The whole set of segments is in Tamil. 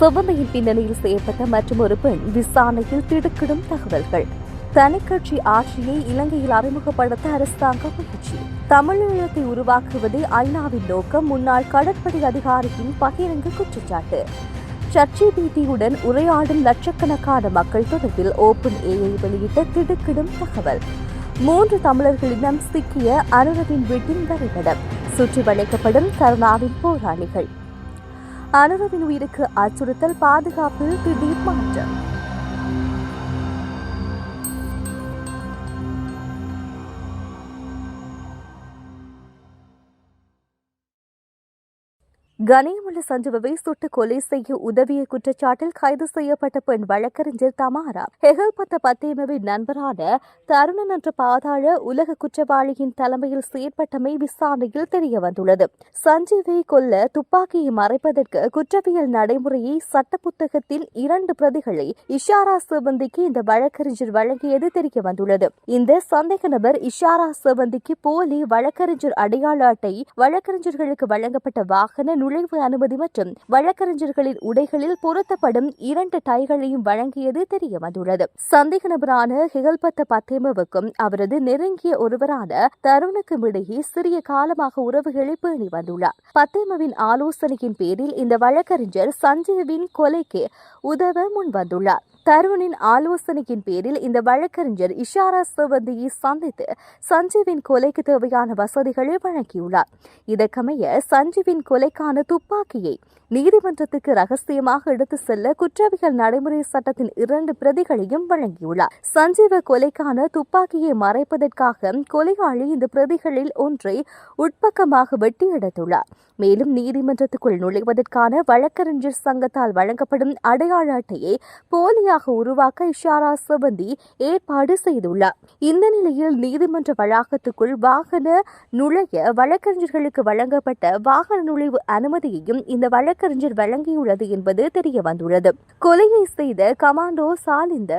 சிவந்தையின் பின்னணியில் செய்யப்பட்ட மற்றொரு பெண் விசாரணையில் திடுக்கிடும் தகவல்கள். தனிக்கட்சி ஆட்சியை இலங்கையில் அறிமுகப்படுத்த அரசாங்கம் முயற்சி. தமிழீழத்தை உருவாக்குவதே ஐநாவின் நோக்கம். முன்னாள் கடற்படை அதிகாரியின் பகிரங்க குற்றச்சாட்டு. சர்ச்சை பீட்டியுடன் உரையாடும் லட்சக்கணக்கான மக்கள் தொடர்பில் ஓபன் ஏஐ வெளியிட்ட திடுக்கிடும் தகவல். மூன்று தமிழர்களிடம் சிக்கிய அனுரவின் வீட்டின் வரைபடம். சுற்றி வளைக்கப்படும் கருணாவின் போராளிகள். அனுரவின் உயிருக்கு அச்சுறுத்தல் பாதுகாப்பில் திடீர் மாற்றம். கனியமுள்ள சஞ்சீவை சுட்டு கொலை செய்ய உதவிய குற்றச்சாட்டில் கைது செய்யப்பட்ட பெண் வழக்கறிஞர் தமாரா. ஹெகல்பத்த பத்தேமவின் நண்பரான தருணன் என்ற பாதாள உலக குற்றவாளியின் தலைமையில் செயற்பட்டமை விசாரணையில் தெரிய வந்துள்ளது சஞ்சீவை கொல்ல துப்பாக்கியை மறைப்பதற்கு குற்றவியல் நடைமுறையை சட்ட புத்தகத்தின் இரண்டு பிரதிகளை இஷாரா சிவந்திக்கு இந்த வழக்கறிஞர் வழங்கியது தெரிய வந்துள்ளது இந்த சந்தேக நபர் இஷாரா சிவந்திக்கு போலி வழக்கறிஞர் அடையாள அட்டை வழக்கறிஞர்களுக்கு வழங்கப்பட்ட வாகன நுழைவு அனுமதி மற்றும் வழக்கறிஞர்களின் உடைகளில் பொருத்தப்படும் இரண்டு டைகளையும் வழங்கியது தெரியவந்துள்ளது. சந்தேக நபரான ஹிகல்பத்த பத்தேமவுக்கும் அவரது நெருங்கிய ஒருவரான தருணுக்கும் இடையே சிறிய காலமாக உறவுகளை பேணி வந்துள்ளார். பத்தேமவின் ஆலோசனையின் பேரில் இந்த வழக்கறிஞர் சஞ்சீவின் கொலைக்கு உதவ முன்வந்துள்ளார் தருணின் ஆலோசனையின் பேரில் இந்த வழக்கறிஞர் இஷாரா சிவந்தியை சந்தித்து சஞ்சீவின் கொலைக்கு தேவையான வசதிகளை வழங்கியுள்ளார். இதற்கமைய சஞ்சீவின் கொலைக்கான துப்பாக்கியை நீதிமன்றத்துக்கு ரகசியமாக எடுத்து செல்ல குற்றவியல் நடைமுறை சட்டத்தின் இரண்டு பிரதிகளையும் வழங்கியுள்ளார். சஞ்சீவ கொலைக்கான துப்பாக்கியை மறைப்பதற்காக கொலையாளி இந்த பிரதிகளில் ஒன்றை உட்பக்கமாக வெட்டி எடுத்துள்ளார் மேலும் நீதிமன்றத்துக்குள் நுழைவதற்கான வழக்கறிஞர் சங்கத்தால் வழங்கப்படும் அடையாள அட்டையை போலியாக உருவாக்க இஷாரா சிவந்தி ஏற்பாடு செய்துள்ளார். இந்த நிலையில் நீதிமன்ற வளாகத்துக்குள் வாகன நுழைய வழக்கறிஞர்களுக்கு வழங்கப்பட்ட வாகன நுழைவு அனுமதியையும் இந்த வழக்கறிஞர் வழங்கியுள்ளது என்பது தெரிய வந்துள்ளது கொலையை செய்த கமாண்டோ சாலிந்த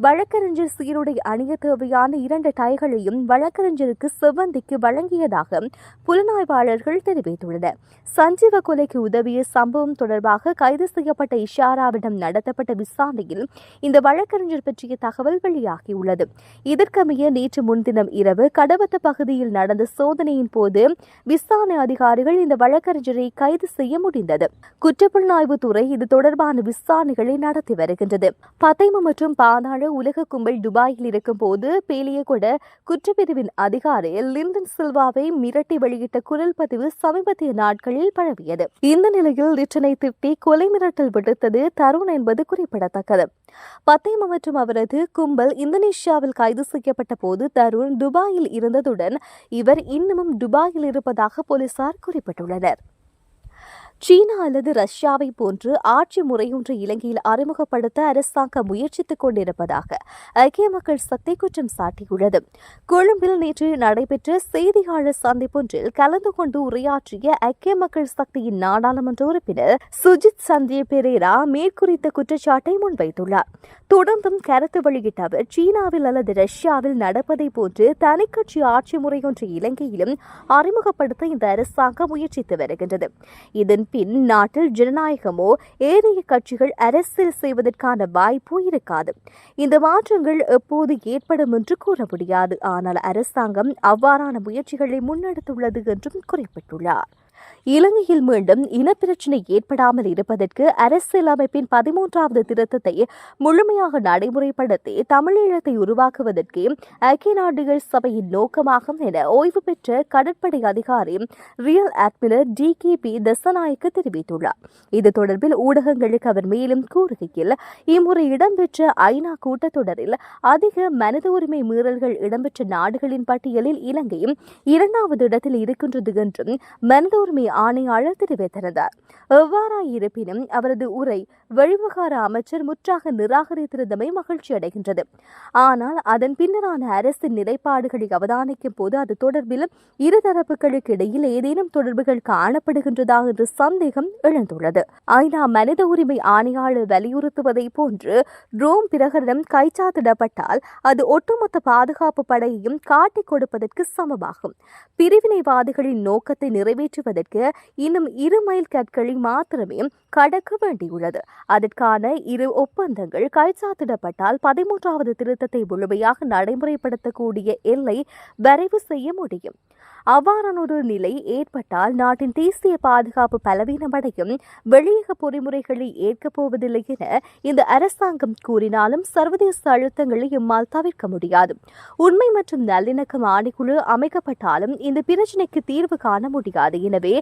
வழக்கறிஞர் சீருடை அணிய தேவையான இரண்டு டைகளையும் வழக்கறிஞருக்கு செவ்வந்திக்கு வழங்கியதாக புலனாய்வாளர்கள் தெரிவித்துள்ளனர். சஞ்சீவ கொலைக்கு உதவிய சம்பவம் தொடர்பாக கைது செய்யப்பட்ட இஷாராவிடம் நடத்தப்பட்ட விசாரணையில் இந்த வழக்கறிஞர் பற்றிய தகவல் வெளியாகியுள்ளது. இதற்கமைய நேற்று முன்தினம் இரவு கடவத்த பகுதியில் நடந்த சோதனையின் போது விசாரணை அதிகாரிகள் இந்த வழக்கறிஞரை கைது செய்ய முடிந்தது. குற்றப்புலனாய்வு துறை இது தொடர்பான விசாரணைகளை நடத்தி வருகின்றது. பத்தைம மற்றும் பாதாள உலக கும்பல் துபாயில் இருக்கும் போது பேலியகொட குற்றப்பிரிவின் அதிகாரி லிண்டன் சில்வாவை மிரட்டி வெளியிட்ட குரல் பதிவு சமீபத்திய நாட்களில் பரவியது. இந்த நிலையில் லிட்டனை திட்டி கொலை மிரட்டல் விடுத்தது தருண் என்பது குறிப்பிடத்தக்கது. பத்தேம மற்றும் அவரது கும்பல் இந்தோனேஷியாவில் கைது செய்யப்பட்ட போது தருண் துபாயில் இருந்ததுடன் இவர் இன்னமும் துபாயில் இருப்பதாக போலீசார் குறிப்பிட்டுள்ளனர். சீனா அல்லது ரஷ்யாவை போன்று ஆட்சி முறையொன்று இலங்கையில் அறிமுகப்படுத்த அரசாங்கம் முயற்சித்துக் கொண்டிருப்பதாக ஐக்கிய மக்கள் சக்தி குற்றம் சாட்டியுள்ளது. கொழும்பில் நேற்று நடைபெற்ற செய்தியாளர் சந்திப்பொன்றில் கலந்து கொண்டு உரையாற்றிய ஐக்கிய மக்கள் சக்தியின் நாடாளுமன்ற உறுப்பினர் சுஜித் சந்திய பெரேரா மேற்குறித்த குற்றச்சாட்டை முன்வைத்துள்ளார். தொடர்ந்தும் கருத்து வெளியிட்ட அவர் சீனாவில் அல்லது ரஷ்யாவில் நடப்பதை போன்று தனிக்கட்சி ஆட்சி முறையொன்று இலங்கையிலும் அறிமுகப்படுத்த இந்த அரசாங்கம் முயற்சித்து வருகின்றது. இதன் பின் நாட்டில் ஜனநாயகமோ ஏனைய கட்சிகள் அரசியல் செய்வதற்கான வாய்ப்போ இருக்காது. இந்த மாற்றங்கள் எப்போது ஏற்படும் என்று கூற முடியாது. ஆனால் அரசாங்கம் அவ்வாறான முயற்சிகளை முன்னெடுத்துள்ளது என்றும் குறிப்பிட்டுள்ளார். இலங்கையில் மீண்டும் இனப்பிரச்சினை ஏற்படாமல் இருப்பதற்கு அரசியலமைப்பின் பதிமூன்றாவது திருத்தத்தை முழுமையாக நடைமுறைப்படுத்தி தமிழீழத்தை உருவாக்குவதற்கே ஐக்கிய நாடுகள் சபையின் நோக்கமாகும் என ஓய்வு பெற்ற கடற்படை அதிகாரி rear admiral D K P Dassanayake தெரிவித்துள்ளார். இது தொடர்பில் ஊடகங்களுக்கு அவர் மேலும் கூறுகையில் இம்முறை இடம்பெற்ற ஐநா கூட்டத்தொடரில் அதிக மனித உரிமை மீறல்கள் இடம்பெற்ற நாடுகளின் பட்டியலில் இலங்கை இரண்டாவது இடத்தில் இருக்கின்றது என்றும் மனித உரிமை ஆணையாளர் தெரிவித்திருந்தார். எவ்வாறாயிருப்பினும் அவரது உரை வெளிவிவகார அமைச்சர் முற்றாக நிராகரித்திருந்தமை மகிழ்ச்சி அடைகின்றது. ஆனால் அதன் பின்னரான அரசின் நிலைப்பாடுகளை அவதானிக்கும் போது அது தொடர்பிலும் இருதரப்புகளுக்கு இடையில் ஏதேனும் தொடர்புகள் காணப்படுகின்றதா என்ற சந்தேகம் எழுந்துள்ளது. ஐநா மனித உரிமை ஆணையாளர் வலியுறுத்துவதை போன்று ரோம் பிரகடனம் கைச்சாத்திடப்பட்டால் அது ஒட்டுமொத்த பாதுகாப்பு படையையும் காட்டிக் கொடுப்பதற்கு சமமாகும். பிரிவினைவாதிகளின் நோக்கத்தை நிறைவேற்றுவதற்கு செல்வதற்கு இன்னும் இரு மைல் கற்களை மாத்திரமே கடக்க வேண்டியுள்ளது. அதற்கான இரு ஒப்பந்தங்கள் கைச்சாத்திடப்பட்டால் பதிமூன்றாவது திருத்தத்தை முழுமையாக நடைமுறைப்படுத்தக்கூடிய எல்லை வரைவு செய்ய முடியும். அவ்வாறான ஒரு நிலை ஏற்பட்டால் நாட்டின் தேசிய பாதுகாப்பு பலவீனமடையும். வெளியக பொறிமுறைகளை ஏற்கப் போவதில்லை என இந்த அரசாங்கம் கூறினாலும் சர்வதேச அழுத்தங்களை இம்மால் தவிர்க்க முடியாது. உண்மை மற்றும் நல்லிணக்கம் ஆணைக்குழு அமைக்கப்பட்டாலும் இந்த பிரச்சினைக்கு தீர்வு காண முடியாது. எனவே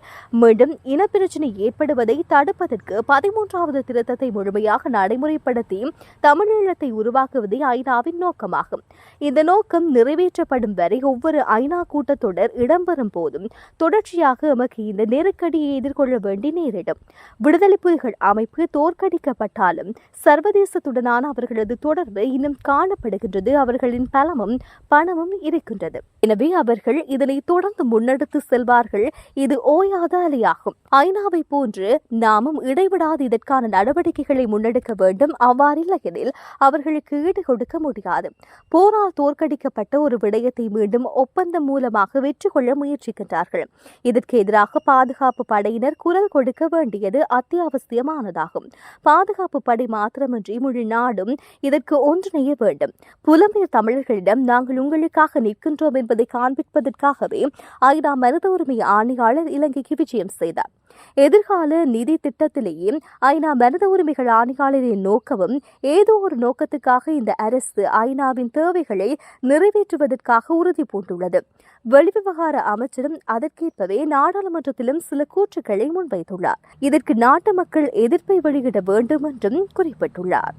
மீண்டும் இனப்பிரச்சினை ஏற்படுவதை தடுப்பதற்கு பதிமூன்றாவது திருத்தத்தை முழுமையாக நடைமுறைப்படுத்தி தமிழீழத்தை உருவாக்குவதே ஐநாவின் நோக்கமாகும். இந்த நோக்கம் நிறைவேற்றப்படும் வரை ஒவ்வொரு ஐநா கூட்டத்தொடர் இடம்பெறும் போதும் தொடர்ச்சியாக எமக்கு இந்த நெருக்கடியை எதிர்கொள்ள வேண்டி நேரிடும். விடுதலை புலிகள் அமைப்பு தோற்கடிக்கப்பட்டாலும் சர்வதேசத்துடனான அவர்களது தொடர்பு இன்னும் காணப்படுகின்றது. அவர்களின் பலமும் பணமும் இருக்கின்றது. எனவே அவர்கள் இதனை தொடர்ந்து முன்னெடுத்து செல்வார்கள். இது ஓயாத அலையாகும். ஐநாவை போன்று நாமும் இடைவிடாது இதற்கான நடவடிக்கைகளை முன்னெடுக்க வேண்டும். அவ்வாறில்லையெனில் அவர்களுக்கு ஈடு கொடுக்க முடியாது. போரால் தோற்கடிக்கப்பட்ட ஒரு விடயத்தை மீண்டும் ஒப்பந்தம் மூலமாக வெற்றி கொள்ள முயற்சிக்கின்றார்கள். இதற்கு எதிராக பாதுகாப்பு படையினர் குரல் கொடுக்க வேண்டியது அத்தியாவசியமானதாகும். பாதுகாப்பு படை மாத்திரமின்றி முழு நாடும் இதற்கு ஒன்றிணைய வேண்டும். புலம்பெயர் தமிழர்களிடம் நாங்கள் உங்களுக்காக நிற்கின்றோம் என்பதை காண்பிப்பதற்காகவே ஐநா மனித உரிமை ஆணையாளர் இலங்கைக்கு விஜயம் செய்தார். எதிர்கால நிதி திட்டத்திலேயே ஐநா மனித உரிமைகள் ஆணையாளரின் நோக்கமும் ஏதோ ஒரு நோக்கத்துக்காக இந்த அரசு ஐநாவின் தேவைகளை நிறைவேற்றுவதற்காக உறுதி பூண்டுள்ளது. வெளிவிவகார அமைச்சரும் அதற்கேற்பவே நாடாளுமன்றத்திலும் சில கூற்றுக்களை முன்வைத்துள்ளார். இதற்கு நாட்டு மக்கள் எதிர்ப்பை வெளியிட வேண்டும் என்றும் குறிப்பிட்டுள்ளார்.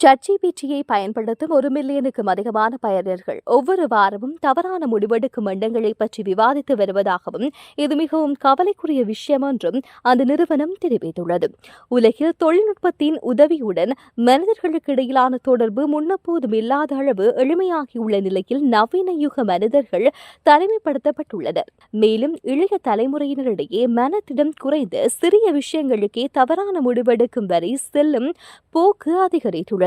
சர்ஜிபிடியை பயன்படுத்தும் ஒரு மில்லியனுக்கும் அதிகமான பயனர்கள் ஒவ்வொரு வாரமும் தவறான முடிவெடுக்கும் எண்ணங்களை பற்றி விவாதித்து வருவதாகவும் இது மிகவும் கவலைக்குரிய விஷயம் என்றும் அந்த நிறுவனம் தெரிவித்துள்ளது. உலகில் தொழில்நுட்பத்தின் உதவியுடன் மனிதர்களுக்கு இடையிலான தொடர்பு முன்னப்போதும் இல்லாத அளவு எளிமையாகியுள்ள நிலையில் நவீன யுக மனிதர்கள் தனிமைப்படுத்தப்பட்டுள்ளனர். மேலும் இளைய தலைமுறையினரிடையே மனத்திடம் குறைந்து சிறிய விஷயங்களுக்கே தவறான முடிவெடுக்கும் வரை செல்லும் போக்கு அதிகரித்துள்ளது.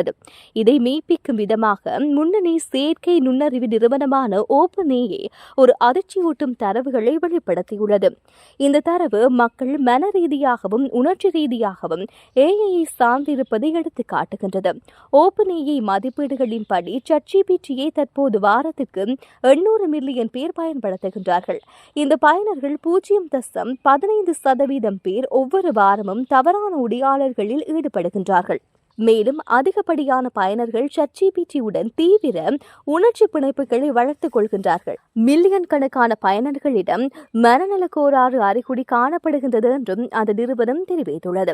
இதை மெய்ப்பிக்கும் விதமாக முன்னணி செயற்கை நுண்ணறிவு நிறுவனமான ஓப்பனேயே ஒரு அதிர்ச்சியூட்டும் தரவுகளை வெளிப்படுத்தியுள்ளது. இந்த தரவு மக்கள் மன ரீதியாகவும் உணர்ச்சி ரீதியாகவும் ஏஐயை சார்ந்திருப்பதை எடுத்து காட்டுகின்றது ஓப்பனேயை மதிப்பீடுகளின்படி சர்ஜிபிடியை தற்போது வாரத்திற்கு எண்ணூறு மில்லியன் பேர் பயன்படுத்துகின்றார்கள். இந்த பயனர்கள் பூஜ்ஜியம் தசம் பதினைந்து சதவீதம் பேர் ஒவ்வொரு வாரமும் தவறான உடையாளர்களில் ஈடுபடுகின்றார்கள். மேலும் அதிகப்படியான பயனர்கள் சர்ஜிபிடியுடன் தீவிர உணர்ச்சி பிணைப்புகளை வளர்த்துக் கொள்கின்றார்கள். மில்லியன் கணக்கான பயனர்களிடம் மனநல கோளாறு அறிகுறி காணப்படுகின்றது என்றும் அந்த நிறுவனம் தெரிவித்துள்ளது.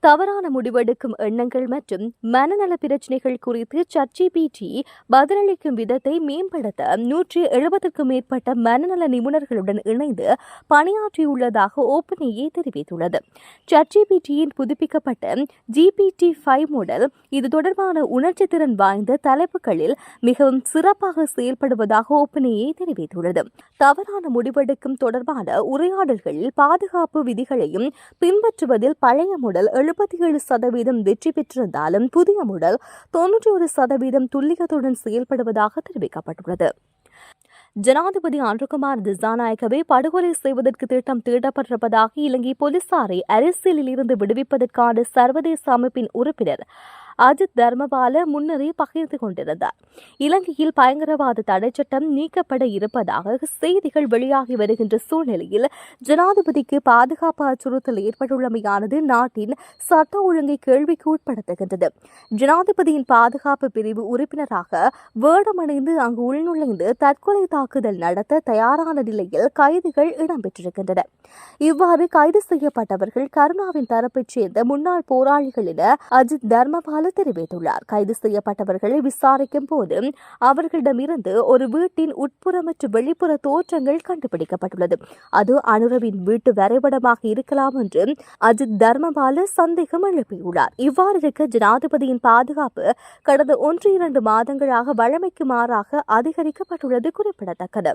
தவறான முடிவெடுக்கும் எண்ணங்கள் மற்றும் மனநல பிரச்சினைகள் குறித்து சர்ஜிபிடி பதிலளிக்கும் விதத்தை மேம்படுத்த நூற்றி எழுபதுக்கும் மேற்பட்ட மனநல நிபுணர்களுடன் இணைந்து பணியாற்றியுள்ளதாக ஓப்பனேயே தெரிவித்துள்ளது. சர்ஜிபிடியின் புதுப்பிக்கப்பட்ட ஜிபிடி ஃபைவ் மாடல் இது தொடர்பான உணர்ச்சி திறன் வாய்ந்த தலைப்புகளில் மிகவும் சிறப்பாக செயல்படுவதாக ஒப்பனையை தெரிவித்துள்ளது. தவறான முடிவெடுக்கும் தொடர்பான உரையாடல்களில் பாதுகாப்பு விதிகளையும் பின்பற்றுவதில் பழைய முடல் எழுபத்தி ஏழு சதவீதம் வெற்றி பெற்றிருந்தாலும் புதிய முடல் தொன்னூற்றி ஒரு சதவீதம் துல்லியத்துடன் செயல்படுவதாக தெரிவிக்கப்பட்டுள்ளது. ஜனாதிபதி அன்றுகுமார் திசாநாயகவை படுகொலை செய்வதற்கு திட்டம் தீட்டப்பட்டிருப்பதாக இலங்கை போலீசாரை அரசியலில் இருந்து விடுவிப்பதற்கான சர்வதேச அமைப்பின் உறுப்பினர் அஜித் தர்மபால முன்னரே பகிர்ந்து கொண்டிருந்தார். இலங்கையில் பயங்கரவாத தடை சட்டம் நீக்கப்பட இருப்பதாக செய்திகள் வெளியாகி வருகின்ற சூழ்நிலையில் ஜனாதிபதிக்கு பாதுகாப்பு அச்சுறுத்தல் ஏற்பட்டுள்ளமையானது நாட்டின் சட்ட ஒழுங்கை கேள்விக்கு உட்படுத்துகின்றது. ஜனாதிபதியின் பாதுகாப்பு பிரிவு உறுப்பினராக வேடமடைந்து அங்கு உள்நுழைந்து தற்கொலை தாக்குதல் நடத்த தயாரான நிலையில் கைதுகள் இடம்பெற்றிருக்கின்றன. இவ்வாறு கைது செய்யப்பட்டவர்கள் கருணாவின் தரப்பைச் சேர்ந்த முன்னாள் போராளிகள் என அஜித் தர்மபால தெரிவித்துள்ளார். கைது செய்யப்பட்டவர்களை விசாரிக்கும் போது அவர்களிடமிருந்து ஒரு வீட்டின் உட்புற மற்றும் வெளிப்புற தோற்றங்கள் கண்டுபிடிக்கப்பட்டுள்ளது. அது அனுரவின் வீட்டு வரைபடமாக இருக்கலாம் என்று அஜித் தர்மபால சந்தேகம் எழுப்பியுள்ளார். இவ்வாறு இருக்க ஜனாதிபதியின் பாதுகாப்பு கடந்த ஒன்று இரண்டு மாதங்களாக வழமைக்கு மாறாக அதிகரிக்கப்பட்டுள்ளது குறிப்பிடத்தக்கது.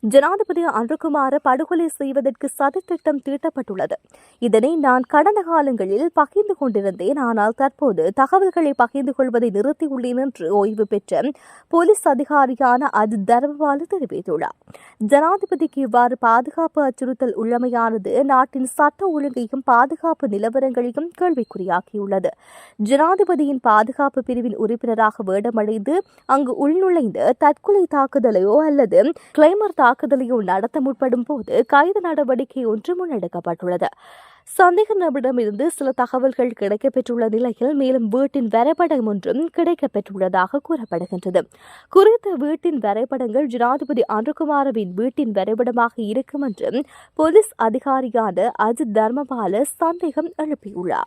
ஜனாதிபதி அன்றுகுமார படுகொலை செய்வதற்கு சதித்திட்டம் தீட்டப்பட்டுள்ளது. இதனை நான் கடந்த காலங்களில் பகிர்ந்து கொண்டிருந்தேன். ஆனால் தற்போது தகவல் தகவல்களை பகிர்ந்து கொள்வதை நிறுத்தியுள்ளேன் என்று ஓய்வு பெற்ற போலீஸ் அதிகாரியான அஜித் தர்மபாலு தெரிவித்துள்ளார். ஜனாதிபதிக்கு இவ்வாறு பாதுகாப்பு அச்சுறுத்தல் உள்ளமையானது நாட்டின் சட்ட ஒழுங்கையும் பாதுகாப்பு நிலவரங்களையும் கேள்விக்குறியாக்கியுள்ளது. ஜனாதிபதியின் பாதுகாப்பு பிரிவின் உறுப்பினராக வேடமடைந்து அங்கு உள்நுழைந்து தற்கொலை தாக்குதலையோ அல்லது கிளைமர் தாக்குதலையோ நடத்த முற்படும் போது கைது நடவடிக்கை ஒன்று முன்னெடுக்கப்பட்டுள்ளது. சந்தேக நபரிடமிருந்து சில தகவல்கள் கிடைக்கப்பெற்றுள்ள நிலையில் மேலும் வீட்டின் வரைபடம் ஒன்றும் கிடைக்கப்பெற்றுள்ளதாக கூறப்படுகின்றது. குறித்த வீட்டின் வரைபடங்கள் ஜனாதிபதி அன்றுகுமாரவின் வீட்டின் வரைபடமாக இருக்கும் என்று போலீஸ் அதிகாரியான அஜித் தர்மபால சந்தேகம் எழுப்பியுள்ளார்.